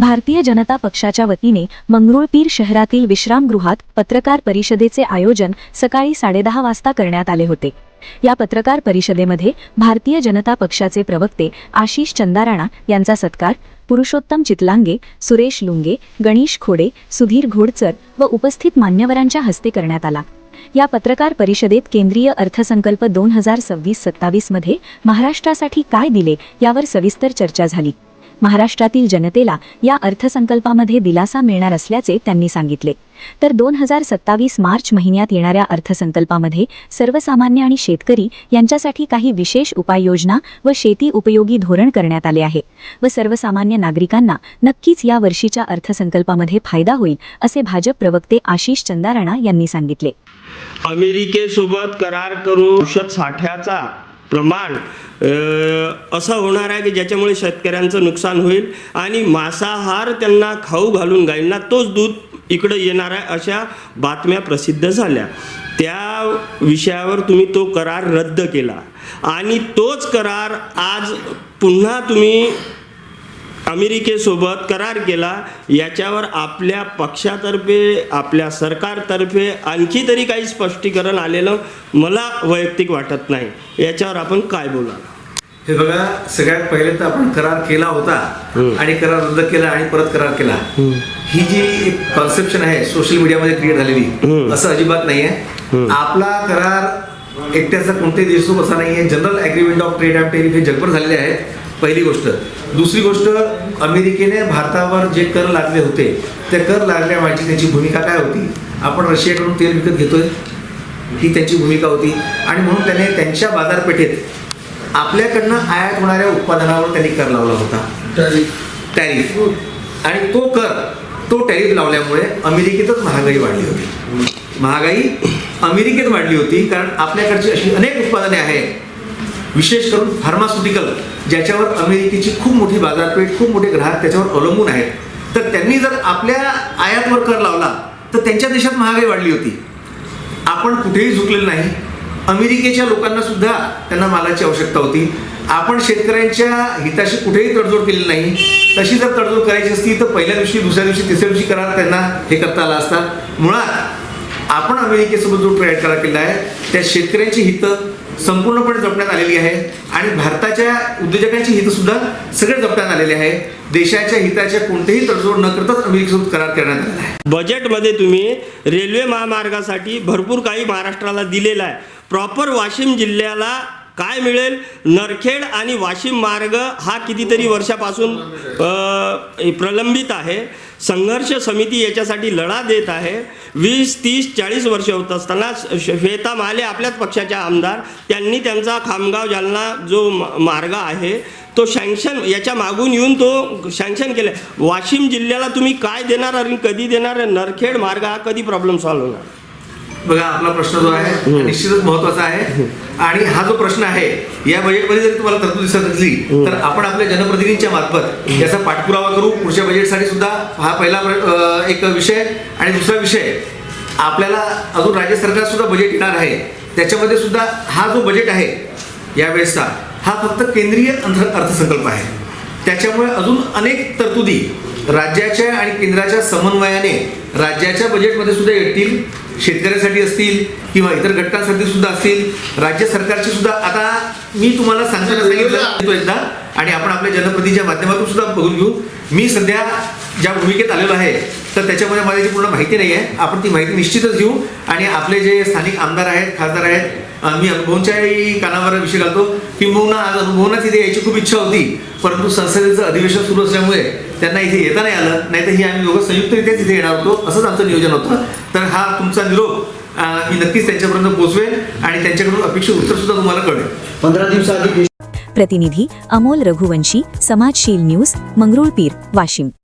भारतीय जनता पक्षाच्या वतीने मंगरुळपीर शहरातील विश्रामगृहात पत्रकार परिषदेचे आयोजन सकाळी साडेदहा वाजता करण्यात आले होते. या पत्रकार परिषदेमध्ये भारतीय जनता पक्षाचे प्रवक्ते आशिष चंदाराणा यांचा सत्कार पुरुषोत्तम चितलांगे सुरेश लुंगे गणेश खोडे सुधीर घोडचर व उपस्थित मान्यवरांच्या हस्ते करण्यात आला. या पत्रकार परिषदेत केंद्रीय अर्थसंकल्प दोन हजार सव्वीस सत्तावीसमध्ये महाराष्ट्रासाठी काय दिले यावर सविस्तर चर्चा झाली. महाराष्ट्रातील जनतेला या अर्थसंकल्पामध्ये दिलासा मिळणार असल्याचे त्यांनी सांगितले. तर दोन हजार सत्तावीस मार्च महिन्यात येणाऱ्या अर्थसंकल्पामध्ये सर्वसामान्य आणि शेतकरी यांच्यासाठी काही विशेष उपाययोजना व शेती उपयोगी धोरण करण्यात आले आहे व सर्वसामान्य नागरिकांना नक्कीच या वर्षीच्या अर्थसंकल्पामध्ये फायदा होईल असे भाजप प्रवक्ते आशिष चंदाराणा यांनी सांगितले. अमेरिकेसोबत करार करू औषध साठ्याचा प्रमाण असं होणार आहे की ज्याच्यामुळे शेतकऱ्यांचं नुकसान होईल आणि मांसाहार त्यांना खाऊ घालून गायींना तोच दूध इकडं येणार आहे अशा बातम्या प्रसिद्ध झाल्या. त्या विषयावर तुम्ही तो करार रद्द केला. आणि तोच करार आज पुन्हा तुम्ही अमेरिकेसोबत करार केला. याच्यावर आपल्या पक्षातर्फे आपल्या सरकारतर्फे आणखी तरी काही स्पष्टीकरण आलेलं मला वैयक्तिक वाटत नाही. याच्यावर आपण काय बोला हे बघा सगळ्यात पहिले तर आपण करार केला होता आणि करार रद्द केला आणि परत करार केला. ही जी एक कॉन्सेप्शन आहे सोशल मीडियामध्ये क्रिएट झालेली असं अजिबात नाहीये. आपला करार एकट्याचा कोणत्याही देशसोबत असा नाहीये. General agreement of trade and tariff हे जगभर झालेले आहेत. पहिली गोष्ट. दुसरी गोष्ट अमेरिकेने भारतावर जे कर लागले होते त्या कर लागण्यामागची त्यांची भूमिका काय होती? आपण रशियाकडून तेल विकत घेतोय ही त्यांची भूमिका होती. आणि म्हणून त्याने त्यांच्या बाजारपेठेत आपल्याकडनं आयात होणाऱ्या उत्पादनावर त्यांनी कर लावला होता. टॅरिफ. आणि तो कर तो टॅरिफ लावल्यामुळे अमेरिकेतच महागाई वाढली होती. महागाई अमेरिकेत वाढली होती कारण आपल्याकडची अशी अनेक उत्पादने आहेत. विशेष करून फार्मास्युटिकल ज्याच्यावर अमेरिकेची खूप मोठी बाजारपेठ खूप मोठे ग्राहक त्याच्यावर अवलंबून आहेत. तर त्यांनी जर आपल्या आयातवर कर लावला तर त्यांच्या देशात महागाई वाढली होती. आपण कुठेही झुकलेलं नाही. अमेरिकेच्या लोकांना सुद्धा त्यांना मालाची आवश्यकता होती. आपण शेतकऱ्यांच्या हिताशी कुठेही तडजोड केली नाही. तशी जर तडजोड करायची असती तर पहिल्या दिवशी दुसऱ्या दिवशी तिसऱ्या दिवशी करार त्यांना हे करता आला असता. मुळात आपण अमेरिकेसोबत जो ट्रेड करार केला आहे त्या शेतकऱ्यांची हितं संपूर्णपणे जपण्यात आलेली आहे. आणि भारताच्या उद्योजकांची हितसुद्धा सगळे जपण्यात आलेले आहे. देशाच्या हिताच्या कोणतेही तडजोड न करताच अमेरिकेसोबत करार करण्यात आलेला आहे. बजेटमध्ये तुम्ही रेल्वे महामार्गासाठी भरपूर काही महाराष्ट्राला दिलेलं आहे. प्रॉपर वाशिम जिल्ह्याला काय मिळेल? नरखेड आणि वाशिम मार्ग हा कितीतरी वर्षापासून प्रलंबित आहे. संघर्ष समिती याच्यासाठी लढा देत आहे. वीस तीस चाळीस वर्ष होत असताना श्वेता माले आपल्याच पक्षाच्या आमदार. त्यांनी त्यांचा खामगाव जालना जो मार्ग आहे तो सँक्शन याच्या मागून येऊन तो सँक्शन केलं वाशिम जिल्ह्याला तुम्ही काय देणार आणि कधी देणार? नरखेड मार्ग हा कधी प्रॉब्लेम सॉल्व्ह होणार? बघा आपला प्रश्न जो आहे निश्चितच महत्त्वाचा आहे. आणि हा जो प्रश्न आहे या बजेटमध्ये जरी तुम्हाला तरतूद दिसत असली तर आपण आपल्या जनप्रतिनिधींच्या मार्फत याचा पाठपुरावा करू. पुढच्या बजेटसाठी सुद्धा हा पहिला एक विषय आणि दुसरा विषय. आपल्याला अजून राज्य सरकार सुद्धा बजेट येणार आहे. त्याच्यामध्ये सुद्धा हा जो बजेट आहे यावेळेसचा हा फक्त केंद्रीय अर्थसंकल्प आहे. त्याच्यामुळे अजून अनेक तरतुदी राज्याच्या आणि केंद्राच्या समन्वयाने राज्याच्या बजेटमध्ये सुद्धा येतील. शेतकऱ्यांसाठी असतील किंवा इतर घटकांसाठी सुद्धा असतील राज्य सरकारची सुद्धा आता मी तुम्हाला सांगताना सांगितलं एकदा आणि आपण आपल्या जनप्रतिनिधीच्या माध्यमातून सुद्धा बघून घेऊ. मी सध्या ज्या भूमिकेत आलेलो आहे तर त्याच्यामध्ये मला याची पूर्ण माहिती नाही आहे आपण ती माहिती निश्चितच घेऊ. आणि आपले जे स्थानिक आमदार आहेत खासदार आहेत मी अनुभवच्याही कानावर विषय घालतो. किंबहुना आज अनुभवनाच इथे यायची खूप इच्छा होती. परंतु संसदेचं अधिवेशन सुरू असल्यामुळे त्यांना इथे येता नाही आलं. नाही तर ही आम्ही दोघं संयुक्तरित्याच इथे येणार होतो. असंच आमचं नियोजन होतं. तर हा तुमचा निरोप मी नक्कीच त्यांच्यापर्यंत पोहोचवेन आणि त्यांच्याकडून अपेक्षित उत्तर सुद्धा तुम्हाला कळेल. पंधरा दिवसाआधी प्रतिनिधी अमोल रघुवंशी समाजशील न्यूज मंगरुळपीर वाशिम.